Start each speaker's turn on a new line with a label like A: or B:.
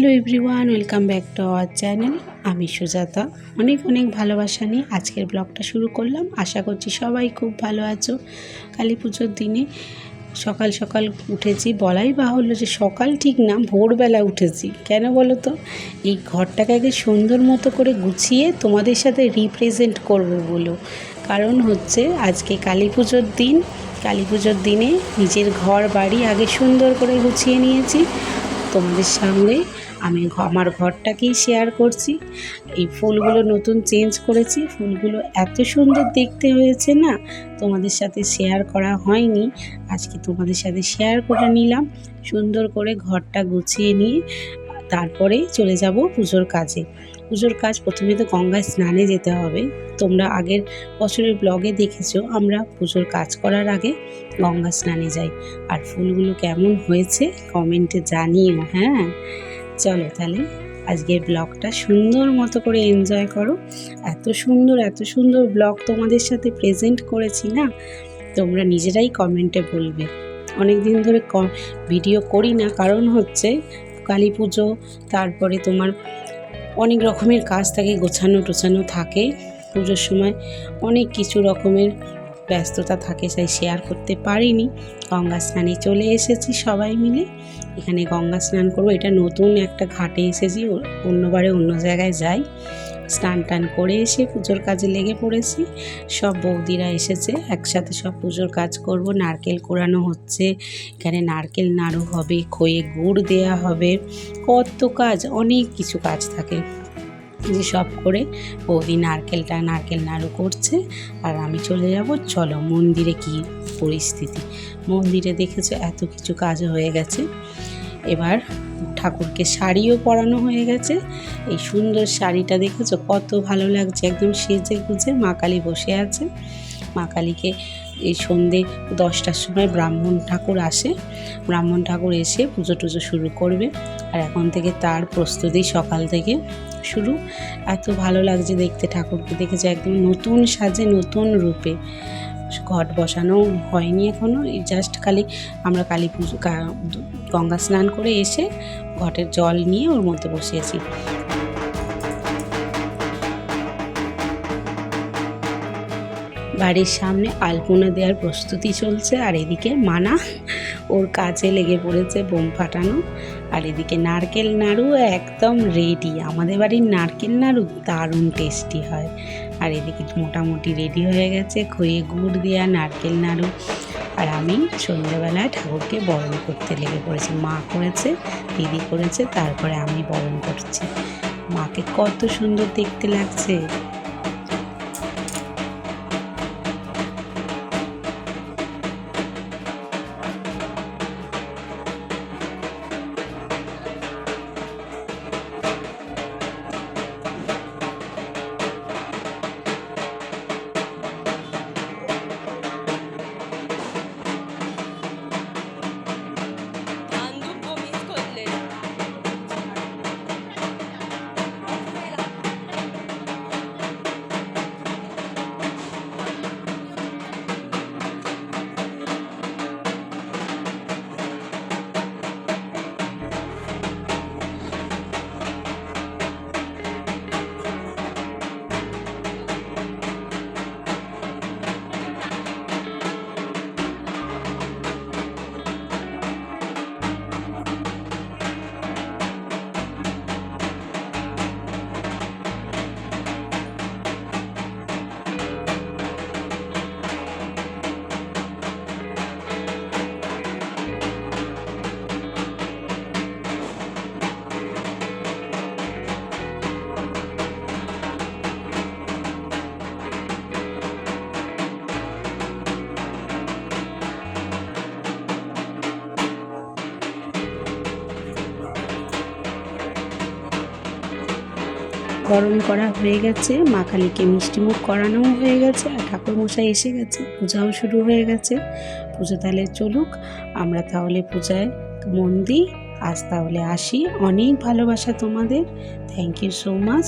A: Hello everyone welcome back to our channel আমি সুজাতা। অনেক অনেক ভালোবাসা নিয়ে আজকের ব্লগটা শুরু করলাম। আশা করছি সবাই খুব ভালো আছো। কালী পুজোর দিনে সকাল সকাল উঠেছি। বলাই বাহুল্য যে সকাল ঠিক না, ভোরবেলা উঠেছি। কেন বলো তো এই ঘরটাকে আগে সুন্দর মতো করে গুছিয়ে তোমাদের সাথে রিপ্রেজেন্ট করব বলো। কারণ হচ্ছে আজকে কালী পুজোর দিন। কালী পুজোর দিনে নিজের ঘর বাড়ি আগে সুন্দর করে গুছিয়ে নিয়েছি। তোমাদের সঙ্গে আমি আমার ঘরটাকেই শেয়ার করছি। এই ফুলগুলো নতুন চেঞ্জ করেছি। ফুলগুলো এত সুন্দর দেখতে হয়েছে না? তোমাদের সাথে শেয়ার করা হয়নি। আজকে তোমাদের সাথে শেয়ার করে নিলাম। সুন্দর করে ঘরটা গুছিয়ে নিয়ে তারপরে চলে যাব পুজোর কাজে। পুজোর কাজ প্রথমে তো গঙ্গায় স্নানে যেতে হবে। তোমরা আগের বছরের ব্লগে দেখেছ, আমরা পুজোর কাজ করার আগে গঙ্গা স্নানে যাই। আর ফুলগুলো কেমন হয়েছে কমেন্টে জানিও হ্যাঁ? চলো তাহলে আজকের ব্লগটা সুন্দর মতো করে এনজয় করো। এত সুন্দর এত সুন্দর ব্লগ তোমাদের সাথে প্রেজেন্ট করেছি না? তোমরা নিজেরাই কমেন্টে বলবে। অনেক দিন ধরে ভিডিও করি না, কারণ হচ্ছে কালী পুজো, তারপরে তোমার অনেক রকমের কাজ থাকে গোছানো টোছানো থাকে। পুজোর সময় অনেক কিছু রকমের ব্যস্ততা থাকে তাই শেয়ার করতে পারিনি। গঙ্গা স্নানে চলে এসেছি সবাই মিলে। এখানে গঙ্গা স্নান করব। এটা নতুন একটা ঘাটে এসেছি। অন্যবারে অন্য জায়গায় যাই। স্নান টান করে এসে পুজোর কাজে লেগে পড়েছি। সব বৌদিরা এসেছে। একসাথে সব পুজোর কাজ করব। নারকেল কোরানো হচ্ছে। এখানে নারকেল নাড়ু হবে খয়ে গুড় দেয়া হবে। কত কাজ, অনেক কিছু কাজ থাকে। যে সব করে বৌদি নারকেলটা, নারকেল নাড়ু করছে। আর আমি চলে যাব, চলো মন্দিরে কি পরিস্থিতি। মন্দিরে দেখেছ এত কিছু কাজ হয়ে গেছে। এবার ঠাকুরকে শাড়িও পরানো হয়ে গেছে। এই সুন্দর শাড়িটা দেখেছ? কত ভালো লাগছে। একদম সেজে গুজে মা কালী বসে আছে। মা কালীকে এই সন্ধে দশটার সময় ব্রাহ্মণ ঠাকুর আসে। ব্রাহ্মণ ঠাকুর এসে পুজো টুজো শুরু করবে আর এখন থেকে তার প্রস্তুতি সকাল থেকে শুরু। এত ভালো লাগছে দেখতে ঠাকুরকে দেখেছে একদম নতুন সাজে, নতুন রূপে। ঘট বসানো হয়নি এখনও জাস্ট খালি আমরা কালী পুজো গঙ্গা স্নান করে এসে ঘটের জল নিয়ে ওর মধ্যে বসিয়েছি। বাড়ির সামনে আলপনা দেওয়ার প্রস্তুতি চলছে, আর এদিকে মানা ওর কাজে লেগে পড়েছে বোম ফাটানো, আর এদিকে নারকেল নাড়ু একদম রেডি আমাদের বাড়ির নারকেল নাড়ু দারুণ টেস্টি হয়। আর এদিকে মোটামুটি রেডি হয়ে গেছে খয়ে গুড় দেওয়া নারকেল নাড়ু। আর আমি সন্ধ্যেবেলায় ঠাকুরকে বরণ করতে লেগে পড়েছি। মা করেছে, দিদি করেছে, তারপরে আমি বরণ করছি। মাকে কত সুন্দর দেখতে লাগছে। গরম করা হয়ে গেছে, মা কালীকে মিষ্টিমুখ করানোও হয়ে গেছে, আর ঠাকুরমশাই এসে গেছে, পূজাও শুরু হয়ে গেছে। পুজো তাহলে চলুক, আমরা তাহলে পূজায় মন দিই আজ তাহলে আসি। অনেক ভালোবাসা তোমাদের থ্যাংক ইউ সো মাচ